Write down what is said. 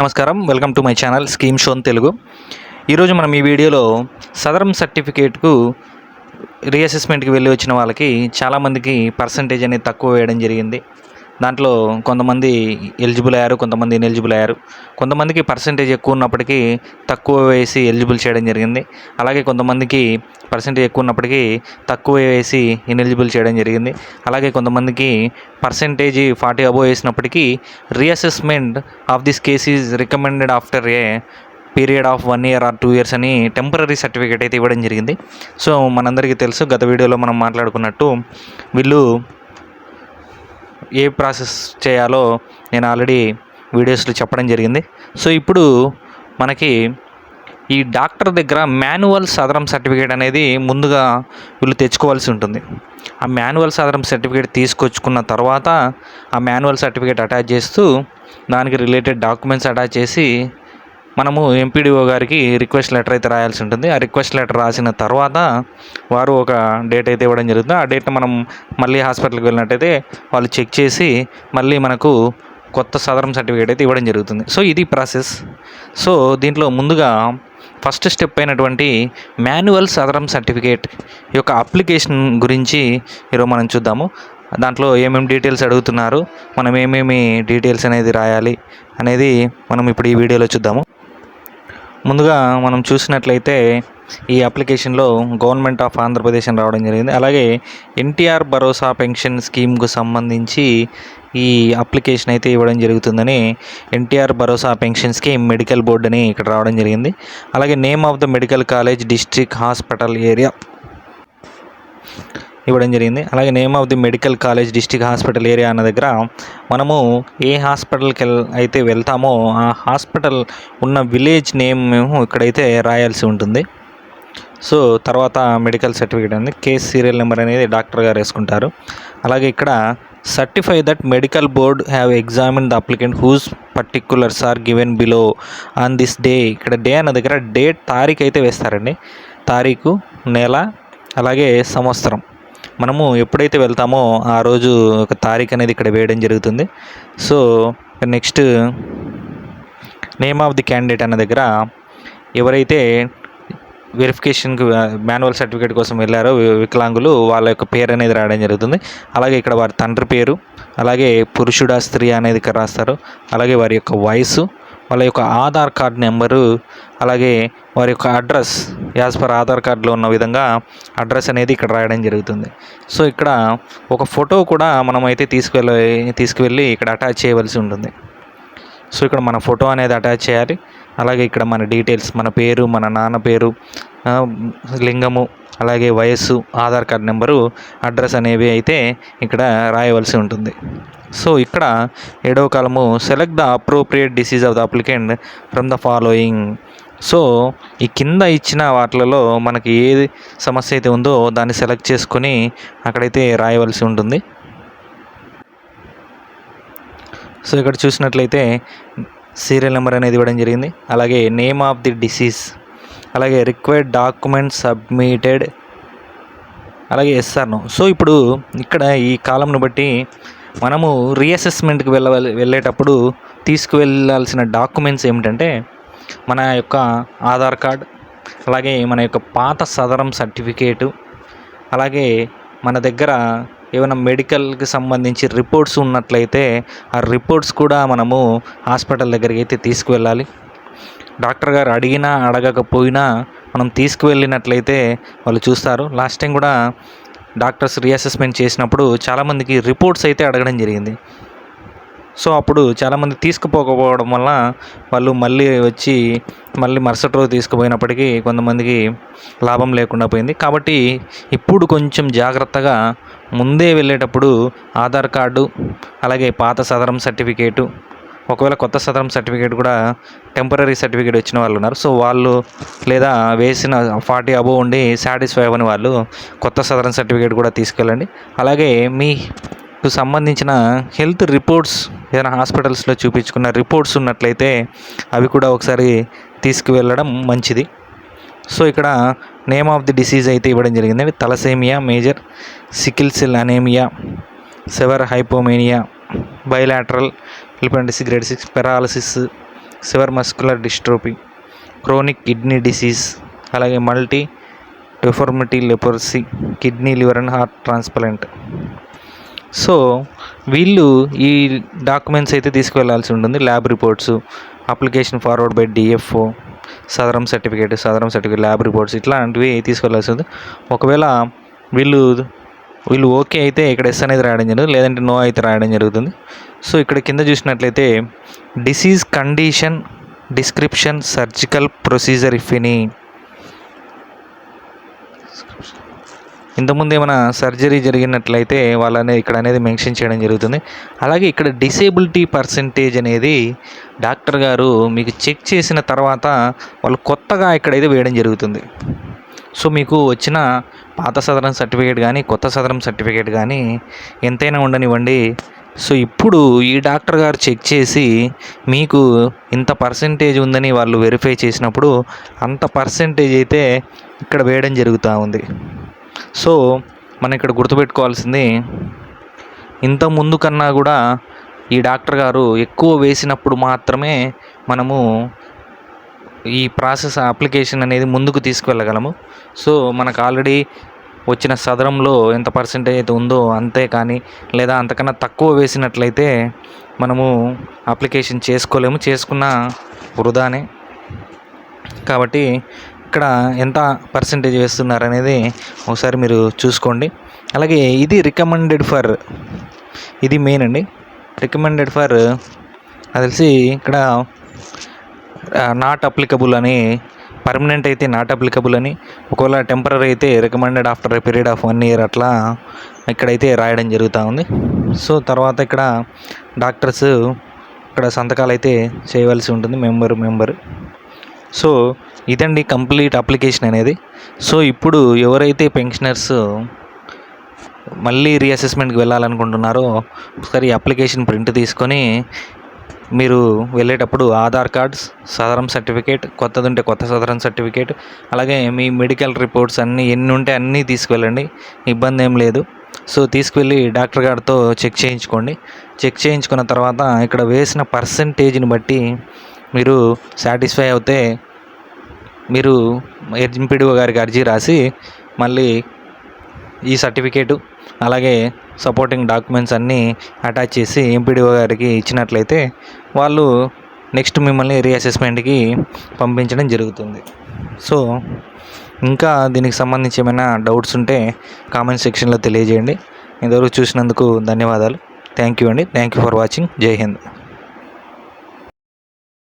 నమస్కారం. Welcome to my channel scheme shown Telugu. ఈరోజు మనం ఈ వీడియోలో సదరం సర్టిఫికేట్కు రీఅసెస్మెంట్కి వెళ్ళి వచ్చిన వాళ్ళకి చాలామందికి పర్సంటేజ్ అనేది తక్కువ వేయడం జరిగింది. దాంట్లో కొంతమంది ఎలిజిబుల్ అయ్యారు కొంతమంది ఇన్ఎలిజిబుల్ అయ్యారు. కొంతమందికి పర్సంటేజ్ ఎక్కువ ఉన్నప్పటికీ తక్కువ వేసి ఎలిజిబుల్ చేయడం జరిగింది. అలాగే కొంతమందికి పర్సంటేజ్ ఎక్కువ ఉన్నప్పటికీ తక్కువ వేసి ఇన్ఎలిజిబుల్ చేయడం జరిగింది. అలాగే కొంతమందికి percentage forty above వేసినప్పటికీ reassessment of this case is recommended after a period of one year or two years అని టెంపరీ సర్టిఫికేట్ అయితే ఇవ్వడం జరిగింది. సో మనందరికీ తెలుసు గత వీడియోలో మనం మాట్లాడుకున్నట్టు వీళ్ళు ఏ ప్రాసెస్ చేయాలో నేను ఆల్రెడీ వీడియోస్లో చెప్పడం జరిగింది. సో ఇప్పుడు మనకి ఈ డాక్టర్ దగ్గర మాన్యువల్ సదరం సర్టిఫికేట్ అనేది ముందుగా వీళ్ళు తెచ్చుకోవాల్సి ఉంటుంది. ఆ మాన్యువల్ సదరం సర్టిఫికేట్ తీసుకొచ్చుకున్న తర్వాత ఆ మాన్యువల్ సర్టిఫికేట్ అటాచ్ చేస్తూ దానికి రిలేటెడ్ డాక్యుమెంట్స్ అటాచ్ చేసి మనము ఎంపీడీఓ గారికి రిక్వెస్ట్ లెటర్ అయితే రాయాల్సి ఉంటుంది. ఆ రిక్వెస్ట్ లెటర్ రాసిన తర్వాత వారు ఒక డేట్ అయితే ఇవ్వడం జరుగుతుంది. ఆ డేట్ మనం మళ్ళీ హాస్పిటల్కి వెళ్ళినట్టయితే వాళ్ళు చెక్ చేసి మళ్ళీ మనకు కొత్త సదరం సర్టిఫికేట్ అయితే ఇవ్వడం జరుగుతుంది. సో ఇది ప్రాసెస్ సో దీంట్లో ముందుగా ఫస్ట్ స్టెప్ అయినటువంటి మాన్యువల్ సదరం సర్టిఫికేట్ యొక్క అప్లికేషన్ గురించి ఈరోజు మనం చూద్దాము. దాంట్లో ఏమేమి డీటెయిల్స్ అడుగుతున్నారు? మనం ఏమేమి డీటెయిల్స్ అనేది రాయాలి అనేది మనం ఇప్పుడు ఈ వీడియోలో చూద్దాము. ముందుగా మనం చూసినట్లయితే ఈ అప్లికేషన్లో గవర్నమెంట్ ఆఫ్ ఆంధ్రప్రదేశ్ అని రావడం జరిగింది. అలాగే ఎన్టీఆర్ భరోసా పెన్షన్ స్కీమ్కు సంబంధించి ఈ అప్లికేషన్ అయితే ఇవ్వడం జరుగుతుందని ఎన్టీఆర్ భరోసా పెన్షన్ స్కీమ్ మెడికల్ బోర్డు అని ఇక్కడ రావడం జరిగింది. అలాగే name of the medical college district hospital area. ఇవ్వడం జరిగింది. అలాగే name of the medical college district hospital area అన్న దగ్గర మనము ఏ హాస్పిటల్కి అయితే వెళ్తామో ఆ హాస్పిటల్ ఉన్న విలేజ్ నేమ్ మేము ఇక్కడైతే రాయాల్సి ఉంటుంది. సో తర్వాత మెడికల్ సర్టిఫికేట్ అనేది కేస్ సీరియల్ నెంబర్ అనేది డాక్టర్ గారు వేసుకుంటారు. అలాగే ఇక్కడ certify that medical board have examine the applicant whose particulars are given below on this day ఇక్కడ డే అన్న దగ్గర డేట్ తారీఖు అయితే వేస్తారండి. తారీఖు నెల అలాగే సంవత్సరం. మనము ఎప్పుడైతే వెళ్తామో ఆ రోజు ఒక తారీఖు అనేది ఇక్కడ వేయడం జరుగుతుంది. So next name of the candidate అన్న దగ్గర ఎవరైతే వెరిఫికేషన్కి మాన్యువల్ సర్టిఫికేట్ కోసం వెళ్ళారో వికలాంగులు వాళ్ళ యొక్క పేరు అనేది రాయడం జరుగుతుంది. అలాగే ఇక్కడ వారి తండ్రి పేరు అలాగే పురుషుడా స్త్రీ అనేది ఇక్కడ రాస్తారు. అలాగే వారి యొక్క వయసు వాళ్ళ యొక్క ఆధార్ కార్డ్ నెంబరు అలాగే వారి యొక్క అడ్రస్ యాజ్ పర్ ఆధార్ కార్డులో ఉన్న విధంగా అడ్రస్ అనేది ఇక్కడ రాయడం జరుగుతుంది. సో ఇక్కడ ఒక ఫోటో కూడా మనమైతే తీసుకువెళ్ళ తీసుకువెళ్ళి ఇక్కడ అటాచ్ చేయవలసి ఉంటుంది. సో ఇక్కడ మన ఫోటో అనేది అటాచ్ చేయాలి. అలాగే ఇక్కడ మన డీటెయిల్స్ మన పేరు మన నాన్న పేరు లింగము అలాగే వయస్సు ఆధార్ కార్డ్ నెంబరు అడ్రస్ అనేవి అయితే ఇక్కడ రాయవలసి ఉంటుంది. సో ఇక్కడ ఏడవ కాలము select the appropriate disease of the applicant from the following so ఈ కింద ఇచ్చిన వాటిలలో మనకి ఏది సమస్య అయితే ఉందో దాన్ని సెలెక్ట్ చేసుకొని అక్కడైతే రాయవలసి ఉంటుంది. సో ఇక్కడ చూసినట్లయితే సీరియల్ నెంబర్ అనేది ఇవ్వడం జరిగింది. అలాగే నేమ్ ఆఫ్ ది డిసీజ్ అలాగే రిక్వైర్డ్ డాక్యుమెంట్ సబ్మిటెడ్ అలాగే ఎస్ఆర్ను సో ఇప్పుడు ఇక్కడ ఈ కాలంను బట్టి మనము రీఅసెస్మెంట్కి వెళ్ళ వెళ్ళేటప్పుడు తీసుకువెళ్ళాల్సిన డాక్యుమెంట్స్ ఏమిటంటే మన యొక్క ఆధార్ కార్డ్ అలాగే మన యొక్క పాత సదరం సర్టిఫికేటు అలాగే మన దగ్గర ఏమైనా మెడికల్కి సంబంధించి రిపోర్ట్స్ ఉన్నట్లయితే ఆ రిపోర్ట్స్ కూడా మనము హాస్పిటల్ దగ్గరికి అయితే తీసుకువెళ్ళాలి. డాక్టర్ గారు అడిగినా అడగకపోయినా మనం తీసుకువెళ్ళినట్లయితే వాళ్ళు చూస్తారు. లాస్ట్ టైం కూడా డాక్టర్స్ రీఅసెస్మెంట్ చేసినప్పుడు చాలామందికి రిపోర్ట్స్ అయితే అడగడం జరిగింది. సో అప్పుడు చాలామంది తీసుకుపోకపోవడం వల్ల వాళ్ళు మళ్ళీ వచ్చి మళ్ళీ మరుసటి రోజు తీసుకుపోయినప్పటికీ కొంతమందికి లాభం లేకుండా పోయింది. కాబట్టి ఇప్పుడు కొంచెం జాగ్రత్తగా ముందే వెళ్ళేటప్పుడు ఆధార్ కార్డు అలాగే పాత సదరం సర్టిఫికేటు ఒకవేళ కొత్త సదరం సర్టిఫికేట్ కూడా టెంపరీ సర్టిఫికేట్ వచ్చిన వాళ్ళు ఉన్నారు. సో వాళ్ళు లేదా వేసిన ఫార్టీ అబోవ్ ఉండి సాటిస్ఫై అవ్వని వాళ్ళు కొత్త సదరం సర్టిఫికేట్ కూడా తీసుకెళ్ళండి. అలాగే మీ మీకు సంబంధించిన హెల్త్ రిపోర్ట్స్ ఏదైనా హాస్పిటల్స్లో చూపించుకున్న రిపోర్ట్స్ ఉన్నట్లయితే అవి కూడా ఒకసారి తీసుకువెళ్ళడం మంచిది. సో ఇక్కడ నేమ్ ఆఫ్ ది డిసీజ్ అయితే ఇవ్వడం జరిగిందండి thalassaemia major sickle cell anaemia severe hypomania bilateral elephantiasis grade six paralysis severe muscular dystrophy chronic kidney disease అలాగే multi deformity leprosy kidney liver and heart transplant. So వీళ్ళు ఈ documents అయితే తీసుకువెళ్ళాల్సి ఉంటుంది. Lab reports application forward by DFO Sadarem certificate Sadarem certificate lab reports ఇట్లాంటివి తీసుకెళ్ళాల్సి ఉంది ఒకవేళ వీళ్ళు వీళ్ళు ఓకే అయితే ఇక్కడ ఎస్ అనేది రాయడం జరుగుతుంది. లేదంటే నో అయితే రాయడం జరుగుతుంది. సో ఇక్కడ కింద చూసినట్లయితే disease condition description surgical procedure if any ఇంతకుముందు ఏమైనా సర్జరీ జరిగినట్లయితే వాళ్ళనే ఇక్కడ అనేది మెన్షన్ చేయడం జరుగుతుంది. అలాగే ఇక్కడ డిసేబిలిటీ పర్సంటేజ్ అనేది డాక్టర్ గారు మీకు చెక్ చేసిన తర్వాత వాళ్ళు కొత్తగా ఇక్కడైతే వేయడం జరుగుతుంది. సో మీకు వచ్చిన పాత సదరం సర్టిఫికేట్ కానీ కొత్త సదరం సర్టిఫికేట్ కానీ ఎంతైనా ఉండనివ్వండి. సో ఇప్పుడు ఈ డాక్టర్ గారు చెక్ చేసి మీకు ఇంత పర్సంటేజ్ ఉందని వాళ్ళు వెరిఫై చేసినప్పుడు అంత పర్సంటేజ్ అయితే ఇక్కడ వేయడం జరుగుతూ ఉంది. సో మనం ఇక్కడ గుర్తుపెట్టుకోవాల్సింది ఇంత ముందు కన్నా కూడా ఈ డాక్టర్ గారు ఎక్కువ వేసినప్పుడు మాత్రమే మనము ఈ ప్రాసెస్ అప్లికేషన్ అనేది ముందుకు తీసుకువెళ్ళగలము. సో మనకు ఆల్రెడీ వచ్చిన సదరంలో ఎంత పర్సెంటేజ్ అయితే ఉందో అంతే కానీ లేదా అంతకన్నా తక్కువ వేసినట్లయితే మనము అప్లికేషన్ చేసుకోలేము చేసుకున్న వృధానే. కాబట్టి ఇక్కడ ఎంత పర్సెంటేజ్ వేస్తున్నారు అనేది ఒకసారి మీరు చూసుకోండి. అలాగే ఇది రికమెండెడ్ ఫర్ ఇది మెయిన్ అండి. రికమెండెడ్ ఫర్ అది తెలిసి ఇక్కడ నాట్ అప్లికబుల్ అని పర్మనెంట్ అయితే నాట్ అప్లికబుల్ అని ఒకవేళ టెంపరీ అయితే recommended after a period of one year అట్లా ఇక్కడైతే రాయడం జరుగుతూ ఉంది. సో తర్వాత ఇక్కడ డాక్టర్స్ ఇక్కడ సంతకాలు అయితే చేయవలసి ఉంటుంది మెంబర్ మెంబర్ సో ఇదండి కంప్లీట్ అప్లికేషన్ అనేది. సో ఇప్పుడు ఎవరైతే పెన్షనర్స్ మళ్ళీ రీఅసెస్మెంట్కి వెళ్ళాలనుకుంటున్నారో ఒకసారి అప్లికేషన్ ప్రింట్ తీసుకొని మీరు వెళ్ళేటప్పుడు ఆధార్ కార్డ్స్ సదరం సర్టిఫికేట్ కొత్తది ఉంటే కొత్త సదరం సర్టిఫికేట్ అలాగే మీ మెడికల్ రిపోర్ట్స్ అన్నీ ఎన్ని ఉంటే అన్నీ తీసుకువెళ్ళండి. ఇబ్బంది ఏం లేదు. సో తీసుకువెళ్ళి డాక్టర్ గారితో చెక్ చేయించుకోండి. చెక్ చేయించుకున్న తర్వాత ఇక్కడ వేసిన పర్సంటేజ్ని బట్టి మీరు సాటిస్ఫై అవుతే మీరు ఎంపీడీఓ గారికి అర్జీ రాసి మళ్ళీ ఈ సర్టిఫికేటు అలాగే సపోర్టింగ్ డాక్యుమెంట్స్ అన్నీ అటాచ్ చేసి ఎంపీడీఓ గారికి ఇచ్చినట్లయితే వాళ్ళు నెక్స్ట్ మిమ్మల్ని రీఅసెస్మెంట్కి పంపించడం జరుగుతుంది. సో ఇంకా దీనికి సంబంధించి ఏమైనా డౌట్స్ ఉంటే కామెంట్ సెక్షన్లో తెలియజేయండి. ఇంతవరకు చూసినందుకు ధన్యవాదాలు. థ్యాంక్ యూ అండి. థ్యాంక్ యూ ఫర్ వాచింగ్ జై హింద్